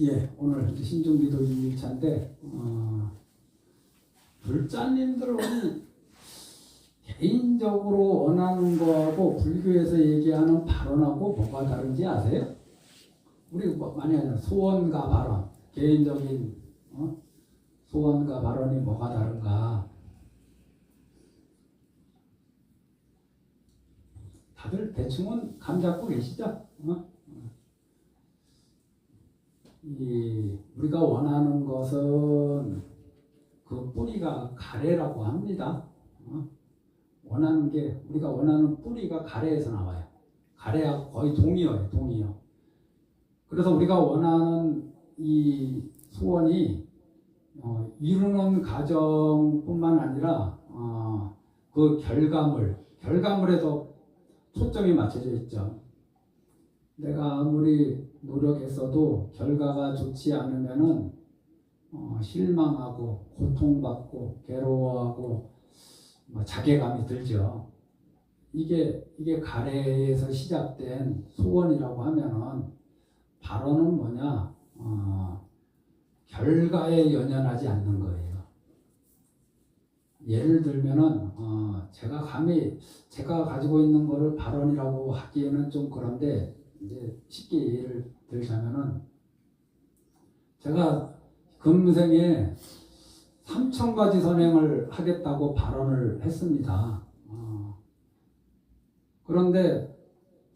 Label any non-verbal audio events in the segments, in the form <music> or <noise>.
예, 오늘 신중기도 2일차인데 어, 불자님들은 개인적으로 원하는 거하고 불교에서 얘기하는 발언하고 뭐가 다른지 아세요? 우리 뭐 많이 하잖아요. 소원과 발언, 개인적인 어? 소원과 발언이 뭐가 다른가? 다들 대충은 감 잡고 계시죠? 어? 이 우리가 원하는 것은 그 뿌리가 가래라고 합니다. 어? 원하는 게 우리가 원하는 뿌리가 가래에서 나와요. 가래하고 거의 동의어예요, 동의어. 그래서 우리가 원하는 이 소원이 어, 이루는 과정뿐만 아니라 어, 그 결과물, 결과물에도 초점이 맞춰져 있죠. 내가 아무리 노력했어도 결과가 좋지 않으면은 어, 실망하고 고통받고 괴로워하고 뭐 자괴감이 들죠. 이게 이게 가래에서 시작된 소원이라고 하면은 발언은 뭐냐? 어, 결과에 연연하지 않는 거예요. 예를 들면은 어, 제가 감히 제가 가지고 있는 거를 발언이라고 하기에는 좀 그런데 이제 쉽게 예를 들자면은 제가 금생에 3천 가지 선행을 하겠다고 발언을 했습니다. 어, 그런데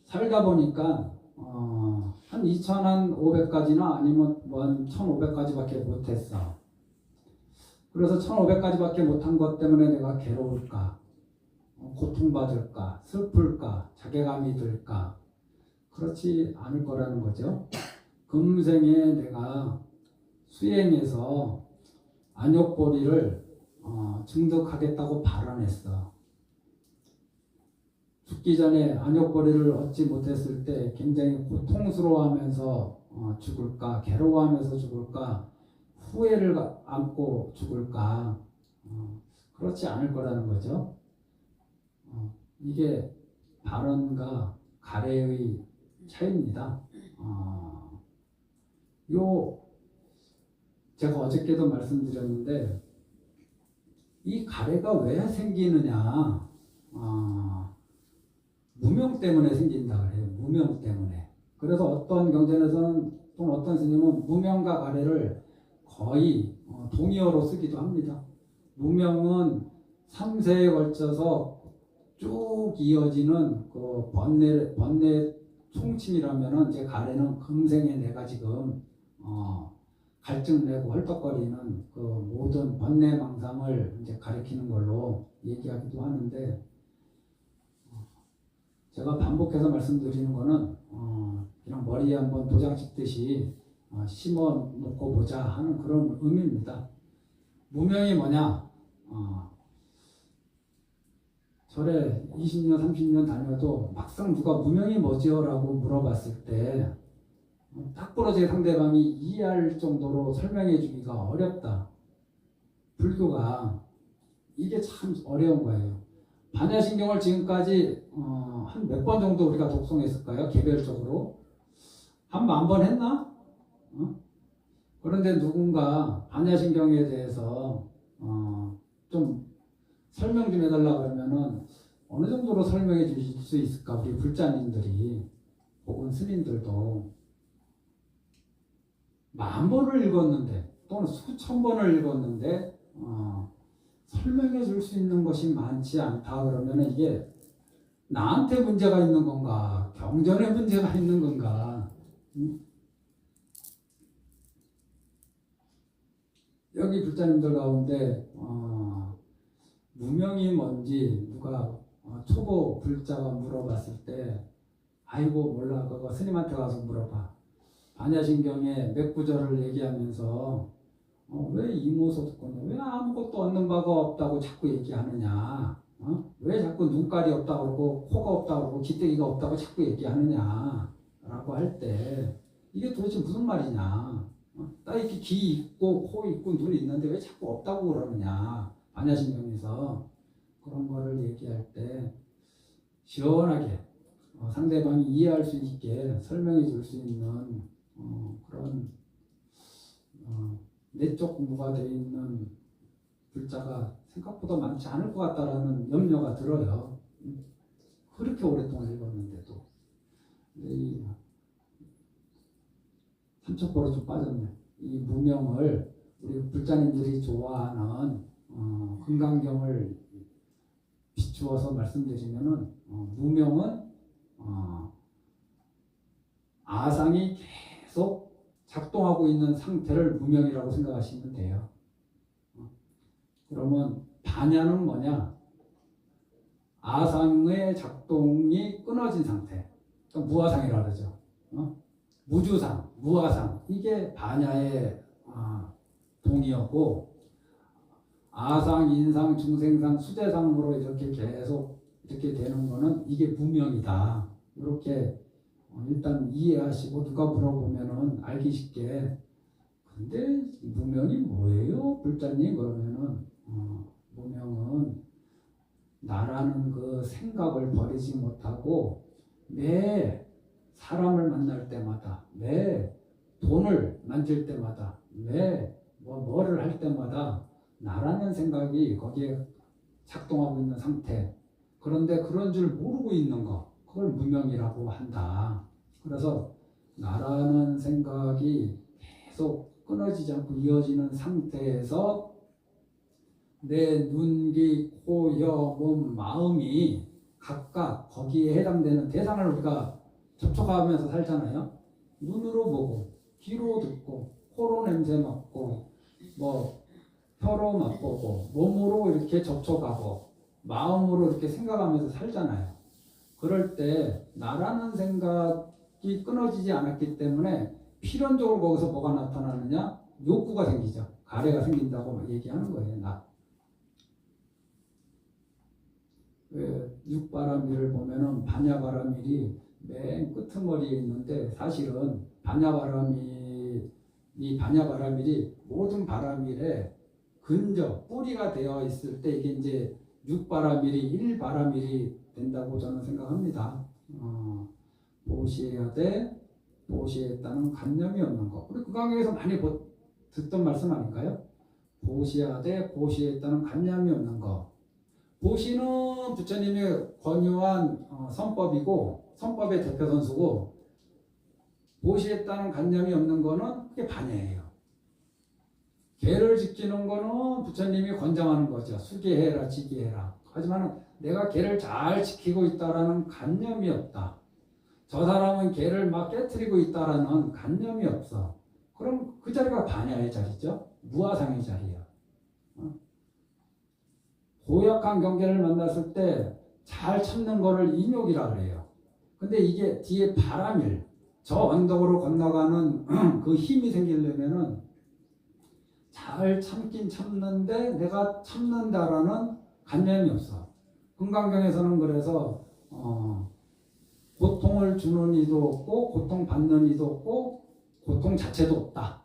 살다 보니까 어, 한 2,500가지나 아니면 뭐한 1,500가지밖에 못했어. 그래서 1,500가지밖에 못한 것 때문에 내가 괴로울까, 어, 고통받을까, 슬플까, 자괴감이 들까, 그렇지 않을 거라는 거죠. 금생에 내가 수행해서 안욕보리를 어, 증득하겠다고 발언했어. 죽기 전에 안욕보리를 얻지 못했을 때 굉장히 고통스러워하면서 어, 죽을까, 괴로워하면서 죽을까, 후회를 가- 안고 죽을까, 어, 그렇지 않을 거라는 거죠. 어, 이게 발언과 가래의 차이입니다. 어, 요 제가 어저께도 말씀드렸는데 이 가래가 왜 생기느냐? 어, 무명 때문에 생긴다 그래요. 무명 때문에. 그래서 어떤 경전에서는 또는 어떤 스님은 무명과 가래를 거의 어, 동의어로 쓰기도 합니다. 무명은 3세에 걸쳐서 쭉 이어지는 그 번뇌 번뇌 총칭이라면은 이제 가래는 금생에 내가 지금 어, 갈증 내고 헐떡거리는 그 모든 번뇌망상을 이제 가리키는 걸로 얘기하기도 하는데 어, 제가 반복해서 말씀드리는 거는 어, 그냥 머리에 한번 도장 찍듯이 어, 심어 놓고 보자 하는 그런 의미입니다. 무명이 뭐냐? 어, 절에 20년, 30년 다녀도 막상 누가 무명이 뭐지요? 라고 물어봤을 때, 어, 딱 부러진 상대방이 이해할 정도로 설명해 주기가 어렵다. 불교가 이게 참 어려운 거예요. 반야신경을 지금까지 어, 한몇 번 정도 우리가 독송했을까요? 개별적으로 한 만 번 했나? 어? 그런데 누군가 반야신경에 대해서 어, 좀 설명 좀 해달라 그러면은 어느 정도로 설명해 주실 수 있을까? 우리 불자님들이 혹은 스님들도. 만 번을 읽었는데 또는 수천 번을 읽었는데 어, 설명해 줄 수 있는 것이 많지 않다 그러면 이게 나한테 문제가 있는 건가? 경전에 문제가 있는 건가? 음? 여기 불자님들 가운데 어, 무명이 뭔지 누가 어, 초보 불자가 물어봤을 때 아이고 몰라 그거 스님한테 가서 물어봐. 반야신경에 몇 구절을 얘기하면서 어, 왜 이모소득권이 왜 아무것도 얻는 바가 없다고 자꾸 얘기하느냐? 어? 왜 자꾸 눈깔이 없다고 그러고 코가 없다고 그러고 기대기가 없다고 자꾸 얘기하느냐? 라고 할 때 이게 도대체 무슨 말이냐? 어? 딱 이렇게 귀 있고 코 있고 눈 있는데 왜 자꾸 없다고 그러느냐 반야신경에서 그런 거를 얘기할 때 시원하게 어, 상대방이 이해할 수 있게 설명해 줄 수 있는 어, 그런 어, 내적 무가 되어 있는 불자가 생각보다 많지 않을 것 같다라는 염려가 들어요. 음, 그렇게 오랫동안 읽었는데도 삼척보로 좀 빠졌네. 이 무명을 우리 불자님들이 좋아하는 어, 금강경을 비추어서 말씀드리면은 어, 무명은 어, 아상이 계속 작동하고 있는 상태를 무명이라고 생각하시면 돼요. 어, 그러면 반야는 뭐냐? 아상의 작동이 끊어진 상태. 그러니까 무아상이라 그러죠. 어? 무주상, 무아상 이게 반야의 아, 동이었고 아상, 인상, 중생상, 수재상으로 이렇게 계속 이렇게 되는 거는 이게 무명이다. 이렇게 어, 일단 이해하시고 누가 물어보면은 알기 쉽게 근데 무명이 뭐예요? 불자님 그러면은 어, 무명은 나라는 그 생각을 버리지 못하고 매 사람을 만날 때마다 매 돈을 만질 때마다 매 뭐, 뭐를 할 때마다 나라는 생각이 거기에 작동하고 있는 상태 그런데 그런 줄 모르고 있는 거 그걸 무명이라고 한다 그래서 나라는 생각이 계속 끊어지지 않고 이어지는 상태에서 내 눈, 귀, 코, 여, 몸, 마음이 각각 거기에 해당되는 대상을 우리가 접촉하면서 살잖아요. 눈으로 보고, 귀로 듣고, 코로 냄새 맡고, 뭐 혀로 맛보고, 몸으로 이렇게 접촉하고, 마음으로 이렇게 생각하면서 살잖아요. 그럴 때 나라는 생각이 끊어지지 않았기 때문에 필연적으로 거기서 뭐가 나타나느냐? 욕구가 생기죠. 가래가 생긴다고 얘기하는 거예요. 나. 왜 육바람일을 보면은 반야바람일이 맨 끄트머리에 있는데 사실은 반야바람일 이 반야바람일이 모든 바람일에 근저 뿌리가 되어 있을 때 이게 이제 육바람일이 일바람일이 된다고 저는 생각합니다. 어, 보시해야 돼, 보시했다는 관념이 없는 거. 우리 그 강의에서 많이 보- 듣던 말씀 아닐까요? 보시해야 돼, 보시했다는 관념이 없는 거. 보시는 부처님이 권유한 어, 선법이고 선법의 대표 선수고 보시했다는 관념이 없는 거는 그게 반야예요. 계를 지키는 거는 부처님이 권장하는 거죠. 수계해라, 지기해라. 하지만 내가 계를 잘 지키고 있다라는 관념이 없다. 저 사람은 계를 막 깨뜨리고 있다라는 관념이 없어. 그럼 그 자리가 반야의 자리죠. 무아상의 자리야. 어? 고약한 경계를 만났을 때 잘 참는 거를 인욕이라 그래요. 근데 이게 뒤에 바람일, 저 언덕으로 건너가는 <clears throat> 그 힘이 생기려면은 잘 참긴 참는데 내가 참는다라는 관념이 없어. 금강경에서는 그래서 어, 고통을 주는 이도 없고 고통 받는 이도 없고 고통 자체도 없다.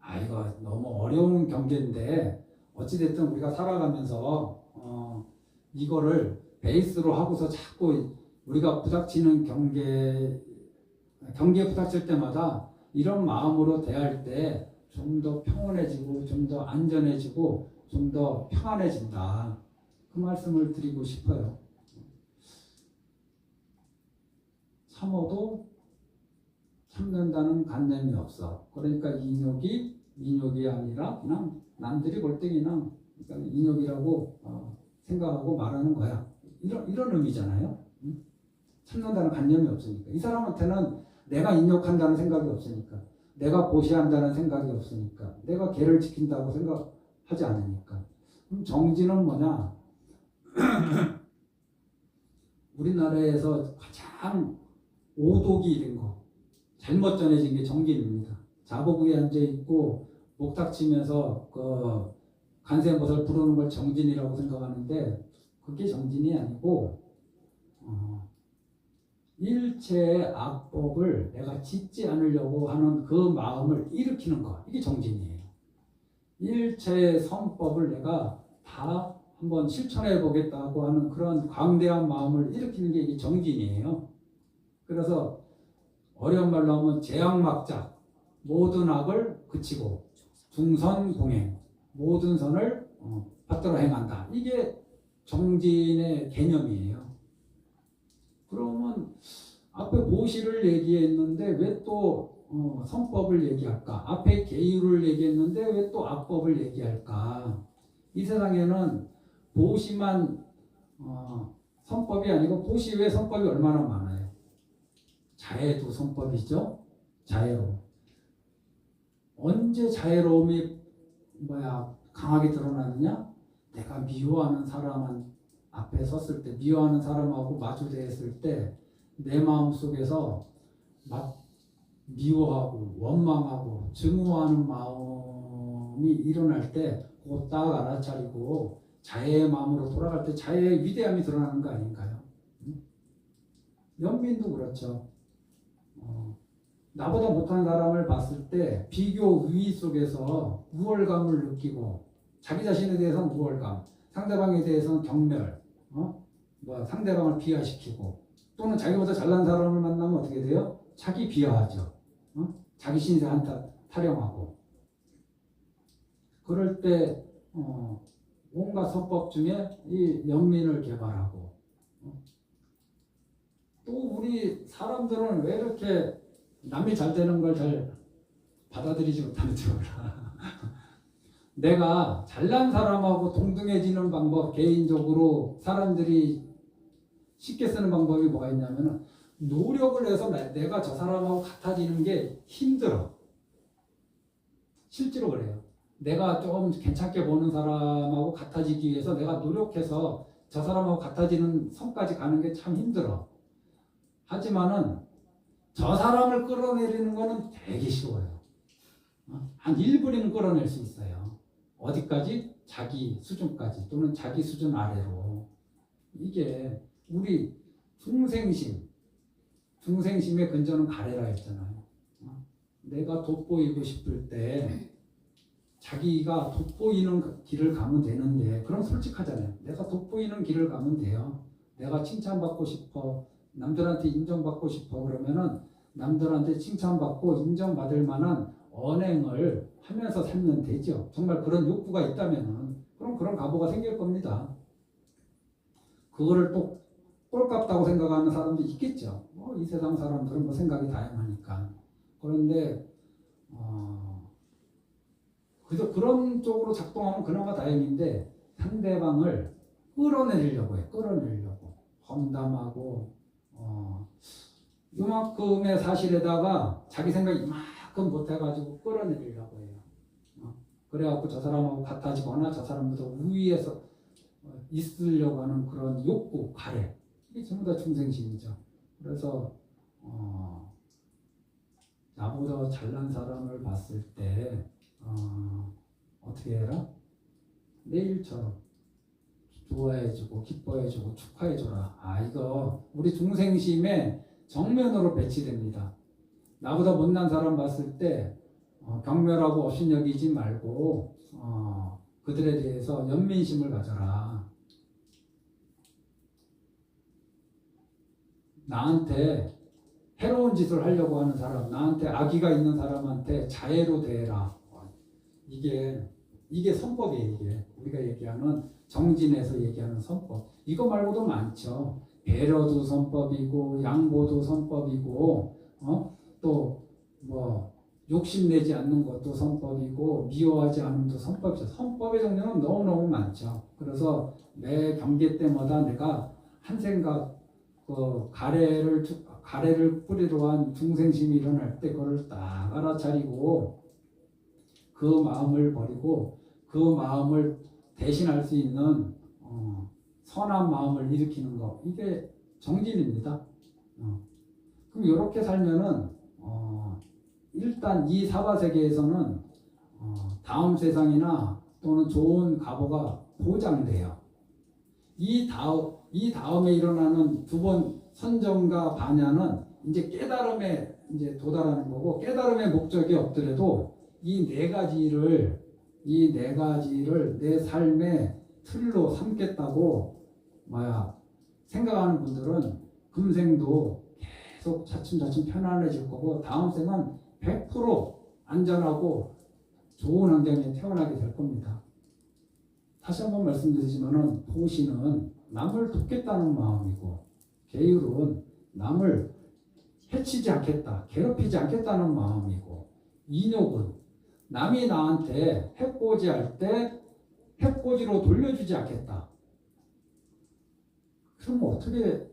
아 이거 너무 어려운 경계인데 어찌됐든 우리가 살아가면서 어, 이거를 베이스로 하고서 자꾸 우리가 부닥치는 경계 경계에 부닥칠 때마다 이런 마음으로 대할 때 좀 더 평온해지고 좀 더 안전해지고 좀 더 평안해진다. 그 말씀을 드리고 싶어요. 참어도 참는다는 관념이 없어. 그러니까 인욕이 인욕이 아니라 그냥 남들이 볼 때 그냥 인욕이라고 어, 생각하고 말하는 거야. 이런 이런 의미잖아요. 응? 참는다는 관념이 없으니까 이 사람한테는 내가 인욕한다는 생각이 없으니까 내가 보시한다는 생각이 없으니까 내가 개를 지킨다고 생각하지 않으니까 그럼 정지는 뭐냐? <clears throat> 우리나라에서 가장 오독이 된 거, 잘못 전해진 게 정기입니다. 자보부에 앉아 있고 목닥치면서 그 간세못을 부르는 걸 정진이라고 생각하는데 그게 정진이 아니고 어, 일체의 악법을 내가 짓지 않으려고 하는 그 마음을 일으키는 것 이게 정진이에요. 일체의 선법을 내가 다 한번 실천해 보겠다고 하는 그런 광대한 마음을 일으키는 게 이게 정진이에요. 그래서 어려운 말로 하면 재앙막자 모든 악을 그치고 중선 봉행 모든 선을 어, 받들어 행한다. 이게 정진의 개념이에요. 그러면 앞에 보시를 얘기했는데 왜또 어, 선법을 얘기할까? 앞에 계율을 얘기했는데 왜 또 악법을 얘기할까? 이 세상에는 보시만 어, 선법이 아니고 보시 외 선법이 얼마나 많아요. 자애도 선법이죠. 자애로. 언제 자애로움이 뭐야 강하게 드러나느냐? 내가 미워하는 사람 앞에 섰을 때, 미워하는 사람하고 마주대했을 때, 내 마음 속에서 막 미워하고 원망하고 증오하는 마음이 일어날 때, 그거 딱 알아차리고 자애의 마음으로 돌아갈 때 자애의 위대함이 드러나는 거 아닌가요? 응? 연민도 그렇죠. 어, 나보다 못한 사람을 봤을 때 비교 우위 속에서 우월감을 느끼고 자기 자신에 대해서는 우월감, 상대방에 대해서는 경멸, 어? 뭐 상대방을 비하시키고 또는 자기보다 잘난 사람을 만나면 어떻게 돼요? 자기 비하하죠. 어? 자기 신세 한타 타령하고 그럴 때 어, 온갖 선법 중에 이 연민을 개발하고 어? 또 우리 사람들은 왜 이렇게 남이 잘 되는 걸 잘 받아들이지 못하는지 몰라. <laughs> 내가 잘난 사람하고 동등해지는 방법 개인적으로 사람들이 쉽게 쓰는 방법이 뭐가 있냐면은 노력을 해서 나- 내가 저 사람하고 같아지는 게 힘들어. 실제로 그래요. 내가 좀 괜찮게 보는 사람하고 같아지기 위해서 내가 노력해서 저 사람하고 같아지는 선까지 가는 게 참 힘들어. 하지만은 저 사람을 끌어내리는 거는 되게 쉬워요. 어? 한 1분이면 끌어낼 수 있어요. 어디까지? 자기 수준까지 또는 자기 수준 아래로. 이게 우리 중생심, 중생심의 근저는 가래라 했잖아요. 어? 내가 돋보이고 싶을 때 자기가 돋보이는 그 길을 가면 되는데 그럼 솔직하잖아요. 내가 돋보이는 길을 가면 돼요. 내가 칭찬받고 싶어, 남들한테 인정받고 싶어 그러면은 남들한테 칭찬받고 인정받을 만한 언행을 하면서 살면 되죠. 정말 그런 욕구가 있다면은 그럼 그런 가보가 생길 겁니다. 그거를 또 꼴깝다고 생각하는 사람도 있겠죠. 뭐 이 세상 사람들은 뭐 생각이 다양하니까. 그런데 어, 그저 그런 쪽으로 작동하면 그나마 다행인데 상대방을 끌어내리려고 해. 끌어내리려고 험담하고 어, 이만큼의 사실에다가 자기 생각 이 만큼 못해가지고 끌어내리려고 해요. 어, 그래갖고 저 사람하고 같아지거나 저 사람보다 우위에서 어, 있으려고 하는 그런 욕구, 가래 이게 전부 다 중생심이죠. 그래서 어, 나보다 잘난 사람을 봤을 때 어, 어떻게 해라? 내일처럼 좋아해주고 기뻐해주고 축하해줘라. 아 이거 우리 중생심의 정면으로 배치됩니다. 나보다 못난 사람 봤을 때 어, 경멸하고 업신여기지 말고 어, 그들에 대해서 연민심을 가져라. 나한테 해로운 짓을 하려고 하는 사람, 나한테 악의가 있는 사람한테 자애로 대해라. 어, 이게 이게 선법이에요. 이게 우리가 얘기하는 정진에서 얘기하는 선법. 이거 말고도 많죠. 배려도 선법이고 양보도 선법이고 어? 또 뭐 욕심내지 않는 것도 선법이고 미워하지 않음도 선법이죠. 선법의 종류는 너무너무 많죠. 그래서 매 경계 때마다 내가 한 생각 그 가래를 주- 가래를 뿌리로 한 중생심이 일어날 때 그걸 딱 알아차리고 그 마음을 버리고 그 마음을 대신할 수 있는 어, 선한 마음을 일으키는 거 이게 정진입니다. 어. 그럼 이렇게 살면은 어, 일단 이 사바 세계에서는 어, 다음 세상이나 또는 좋은 가보가 보장돼요. 이 다음 이 다음에 일어나는 두 번 선정과 반야는 이제 깨달음에 이제 도달하는 거고 깨달음의 목적이 없더라도 이 네 가지를 이 네 가지를 내 삶의 틀로 삼겠다고 뭐야 생각하는 분들은 금생도 계속 차츰차츰 편안해질 거고 다음 생은 100% 안전하고 좋은 환경에 태어나게 될 겁니다. 다시 한번 말씀드리지만은 보시는 남을 돕겠다는 마음이고 계율은 남을 해치지 않겠다, 괴롭히지 않겠다는 마음이고 인욕은 남이 나한테 해코지할 때 해코지로 돌려주지 않겠다. 그럼 어떻게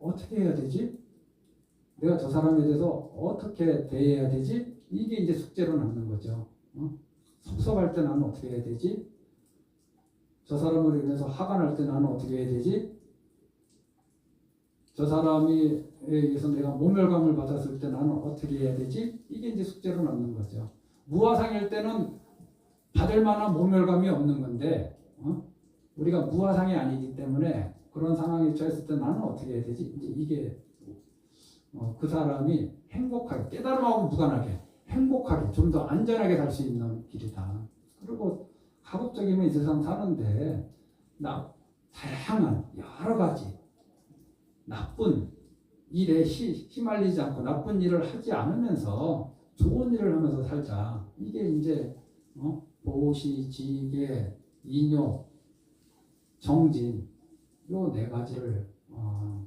어떻게 해야 되지? 내가 저 사람에 대해서 어떻게 대해야 되지? 이게 이제 숙제로 남는 거죠. 어? 섭섭할 때 나는 어떻게 해야 되지? 저 사람으로 인해서 화가 날 때 나는 어떻게 해야 되지? 저 사람에 의해서 내가 모멸감을 받았을 때 나는 어떻게 해야 되지? 이게 이제 숙제로 남는 거죠. 무화상일 때는 받을 만한 모멸감이 없는 건데 어? 우리가 무화상이 아니기 때문에 그런 상황에 처했을 때 나는 어떻게 해야 되지? 이제 이게 어, 그 사람이 행복하게 깨달음하고 무관하게 행복하게 좀 더 안전하게 살 수 있는 길이다. 그리고 가급적이면 이 세상 사는데 나 다양한 여러 가지 나쁜 일에 시, 휘말리지 않고 나쁜 일을 하지 않으면서 좋은 일을 하면서 살자. 이게 이제 어? 보시, 지계, 인욕, 정진 요 네 가지를 어,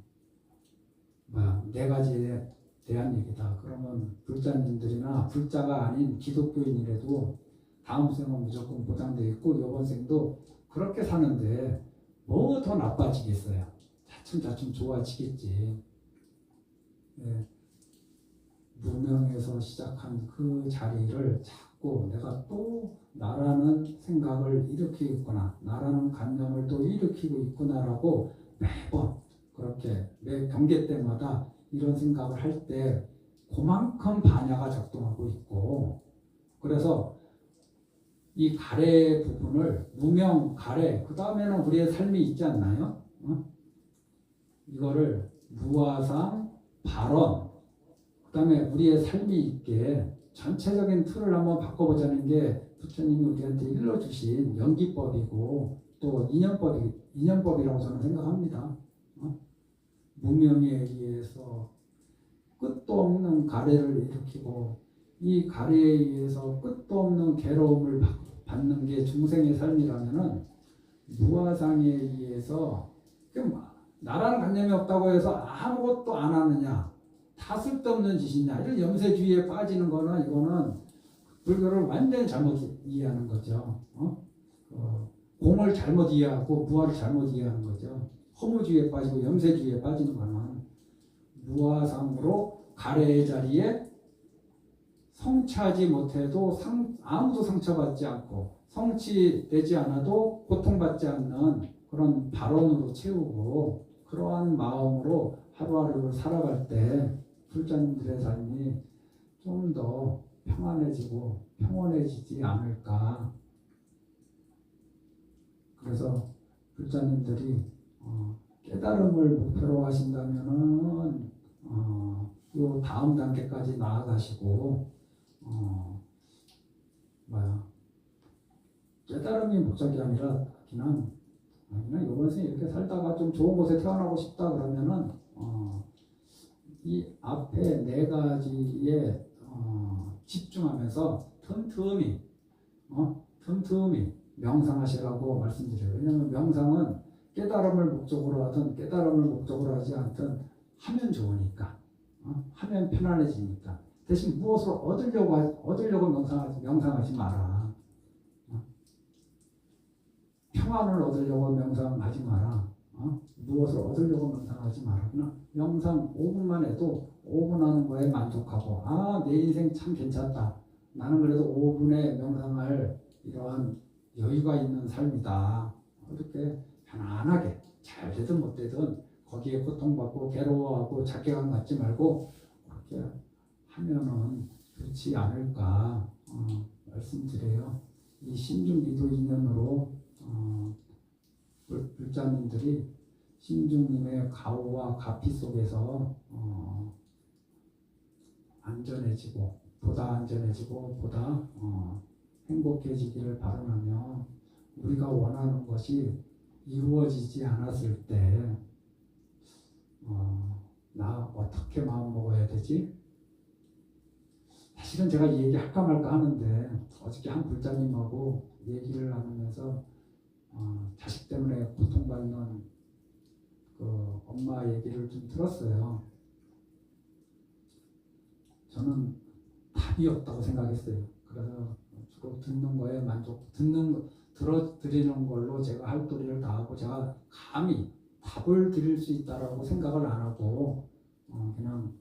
네 가지에 대한 얘기다. 그러면 불자님들이나 불자가 아닌 기독교인이라도 다음 생은 무조건 보장돼 있고 이번 생도 그렇게 사는데 뭐 더 나빠지겠어요? 차츰차츰 좋아지겠지. 예. 무명에서 시작한 그 자리를 자꾸 내가 또 나라는 생각을 일으키고 있구나, 나라는 관념을 또 일으키고 있구나라고 매번 그렇게 매 경계 때마다 이런 생각을 할 때 그만큼 반야가 작동하고 있고 그래서 이 가래 부분을 무명 가래 그 다음에는 우리의 삶이 있지 않나요? 어? 이거를 무화상 발언 그 다음에 우리의 삶이 있게 전체적인 틀을 한번 바꿔보자는 게 부처님이 우리한테 일러주신 연기법이고 또 인연법이 인연법이라고 저는 생각합니다. 어? 무명에 의해서 끝도 없는 가래를 일으키고 이 가래에 의해서 끝도 없는 괴로움을 받는 게 중생의 삶이라면은 무화상에 의해서 나라는 관념이 없다고 해서 아무것도 안 하느냐 다 쓸데없는 짓이냐 이런 염세주의에 빠지는 거는 이거는 불교를 완전히 잘못 이해하는 거죠. 어? 어, 공을 잘못 이해하고 무화를 잘못 이해하는 거죠. 허무주의에 빠지고 염세주의에 빠지는 거는 무화상으로 가래의 자리에 성취하지 못해도 상, 아무도 상처받지 않고 성취되지 않아도 고통받지 않는 그런 발언으로 채우고 그러한 마음으로 하루하루를 살아갈 때 불자님들의 삶이 좀 더 평안해지고 평온해지지 않을까. 그래서 불자님들이 어, 깨달음을 목표로 하신다면은 어, 요 다음 단계까지 나아가시고 어, 뭐야 깨달음이 목적이 아니라 그냥 그냥 요번 생 이렇게 살다가 좀 좋은 곳에 태어나고 싶다 그러면은 어, 이 앞에 네 가지에 어, 집중하면서 틈틈이 어, 틈틈이 명상하시라고 말씀드려요. 왜냐하면 명상은 깨달음을 목적으로 하든 깨달음을 목적으로 하지 않든 하면 좋으니까 어? 하면 편안해지니까 대신 무엇을 얻으려고 얻으려고 명상하지 명상하지 마라. 어? 평안을 얻으려고 명상하지 마라. 어? 무엇을 얻으려고 명상하지 마라. 그냥 명상 5분만 해도 5분 하는 거에 만족하고 아 내 인생 참 괜찮다. 나는 그래도 5분에 명상할 이러한 여유가 있는 삶이다. 이렇게 편안하게 잘 되든 못 되든 거기에 고통받고 괴로워하고 자괴감 갖지 말고 그렇게 하면은 좋지 않을까 어, 말씀드려요. 이 신중기도 인연으로 어, 불자님들이 신중님의 가호와 가피 속에서 어, 안전해지고 보다 안전해지고 보다 어, 행복해지기를 바라며 우리가 원하는 것이 이루어지지 않았을 때, 어, 나 어떻게 마음 먹어야 되지? 사실은 제가 이 얘기 할까 말까 하는데 어저께 한 불자님하고 얘기를 나누면서 어, 자식 때문에 고통받는 그 엄마 얘기를 좀 들었어요. 저는 답이 없다고 생각했어요. 그래서 듣는 거에 만족, 듣는 들어 드리는 걸로 제가 할 도리를 다하고 제가 감히 답을 드릴 수 있다라고 생각을 안 하고 어, 그냥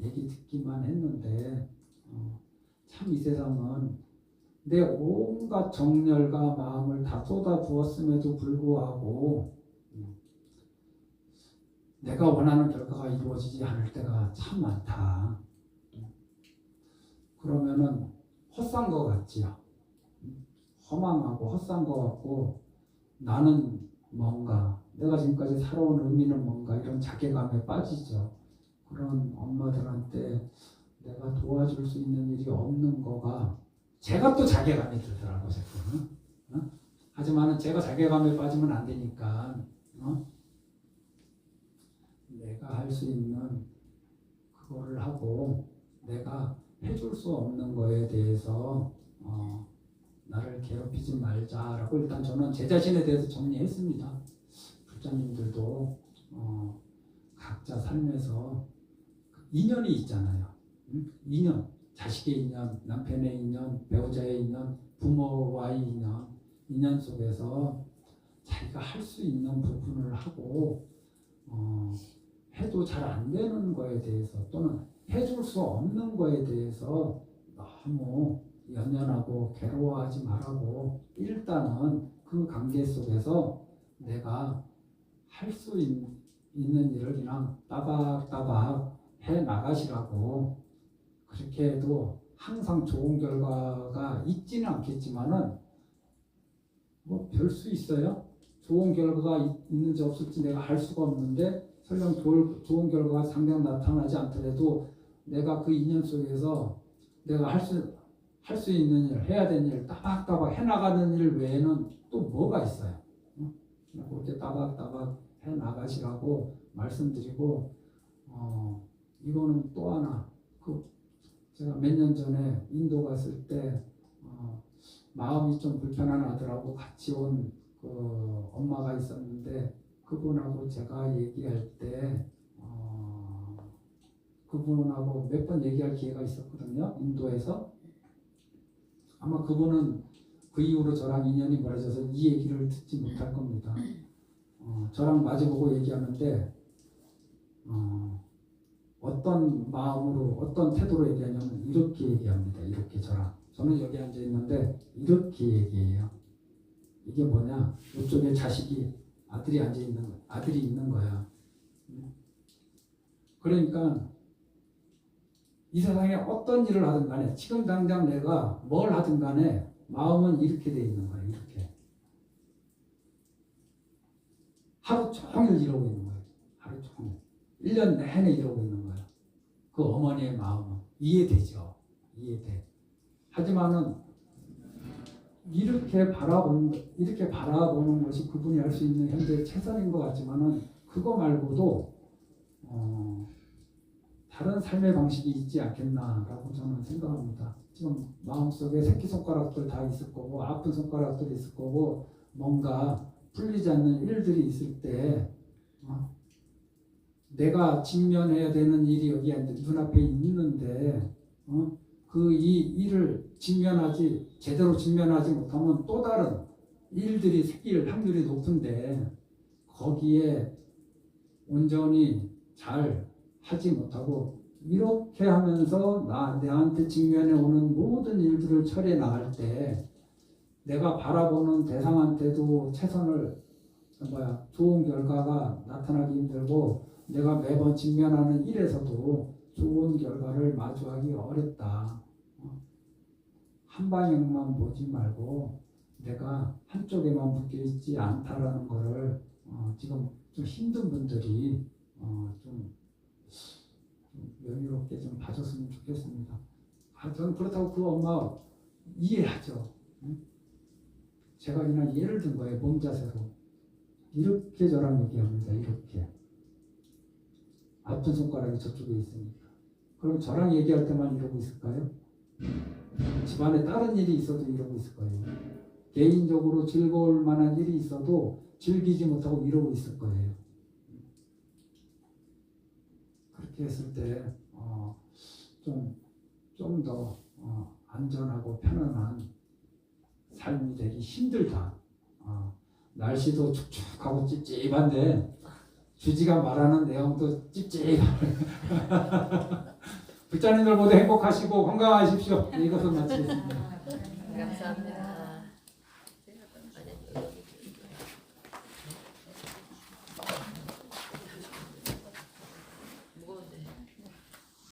얘기 듣기만 했는데 어, 참 이 세상은 내 온갖 정열과 마음을 다 쏟아 부었음에도 불구하고 음, 내가 원하는 결과가 이루어지지 않을 때가 참 많다. 그러면은 헛산 것 같지요. 허망하고 헛산 것 같고 나는 뭔가 내가 지금까지 살아온 의미는 뭔가 이런 자괴감에 빠지죠. 그런 엄마들한테 내가 도와줄 수 있는 일이 없는 거가 제가 또 자괴감이 들더라고 자꾸는. 어? 하지만은 제가 자괴감에 빠지면 안 되니까 어? 내가 할 수 있는 그거를 하고 내가 해줄 수 없는 거에 대해서 어, 나를 괴롭히지 말자라고 일단 저는 제 자신에 대해서 정리했습니다. 불자님들도 어, 각자 삶에서 인연이 있잖아요. 응? 인연, 자식의 인연, 남편의 인연, 배우자의 인연, 부모와의 인연, 인연 속에서 자기가 할 수 있는 부분을 하고 어, 해도 잘 안 되는 거에 대해서 또는 해줄 수 없는 거에 대해서 너무 연연하고 괴로워하지 말라고 일단은 그 관계 속에서 내가 할 수 있는 일을 그냥 따박따박 해 나가시라고 그렇게 해도 항상 좋은 결과가 있지는 않겠지만은 뭐 별 수 있어요. 좋은 결과가 있- 있는지 없을지 내가 알 수가 없는데 설령 좋을, 좋은 결과가 당장 나타나지 않더라도 내가 그 인연 속에서 내가 할 수 할 수 있는 일, 해야 되는 일, 따박따박 해나가는 일 외에는 또 뭐가 있어요? 응? 그냥 그렇게 따박따박 해나가시라고 말씀드리고, 어, 이거는 또 하나, 그, 제가 몇 년 전에 인도 갔을 때, 어, 마음이 좀 불편한 아들하고 같이 온 그 엄마가 있었는데, 그분하고 제가 얘기할 때, 어, 그분하고 몇 번 얘기할 기회가 있었거든요. 인도에서. 아마 그분은 그 이후로 저랑 인연이 멀어져서 이 얘기를 듣지 못할 겁니다. 어, 저랑 마주보고 얘기하는데 어, 어떤 마음으로 어떤 태도로 얘기하냐면 이렇게 얘기합니다. 이렇게 저랑 저는 여기 앉아 있는데 이렇게 얘기해요. 이게 뭐냐? 이쪽에 자식이 아들이 앉아 있는 거, 아들이 있는 거야. 음. 그러니까 이 세상에 어떤 일을 하든 간에 지금 당장 내가 뭘 하든 간에 마음은 이렇게 돼 있는 거야. 이렇게 하루 종일 이러고 있는 거야. 하루 종일 1년 내내 이러고 있는 거야. 그 어머니의 마음은 이해되죠. 이해돼. 하지만은 이렇게 바라보는 이렇게 바라보는 것이 그분이 할 수 있는 현재 최선인 것 같지만은 그거 말고도 어, 다른 삶의 방식이 있지 않겠나라고 저는 생각합니다. 지금 마음속에 새끼 손가락들 다 있을 거고 아픈 손가락들이 있을 거고 뭔가 풀리지 않는 일들이 있을 때 어, 내가 직면해야 되는 일이 여기 눈앞에 있는데 어, 그이 일을 직면하지 제대로 직면하지 못하면 또 다른 일들이 생길 확률이 높은데 거기에 온전히 잘 하지 못하고 이렇게 하면서 나 내한테 직면해 오는 모든 일들을 처리해 나갈 때 내가 바라보는 대상한테도 최선을 뭐야 좋은 결과가 나타나기 힘들고 내가 매번 직면하는 일에서도 좋은 결과를 마주하기 어렵다. 어? 한 방향만 보지 말고 내가 한쪽에만 묶여 있지 않다라는 거를 어, 지금 좀 힘든 분들이 어, 좀, 좀 여유롭게 좀 봐줬으면 좋겠습니다. 아, 저는 그렇다고 그 엄마 이해하죠. 응? 제가 그냥 예를 든 거예요. 몸 자세로. 이렇게 저랑 얘기합니다. 이렇게. 아픈 손가락이 저쪽에 있으니까. 그럼 저랑 얘기할 때만 이러고 있을까요? 집안에 다른 일이 있어도 이러고 있을 거예요. 개인적으로 즐거울 만한 일이 있어도 즐기지 못하고 이러고 있을 거예요. 그렇게 했을 때, 어, 좀, 좀 더, 어, 안전하고 편안한 삶이 되기 힘들다. 어, 날씨도 축축하고 찝찝한데, 주지가 말하는 내용도 찝찝하네. <laughs> 부자님들 모두 행복하시고 건강하십시오. 이것을 마치겠습니다. 감사합니다.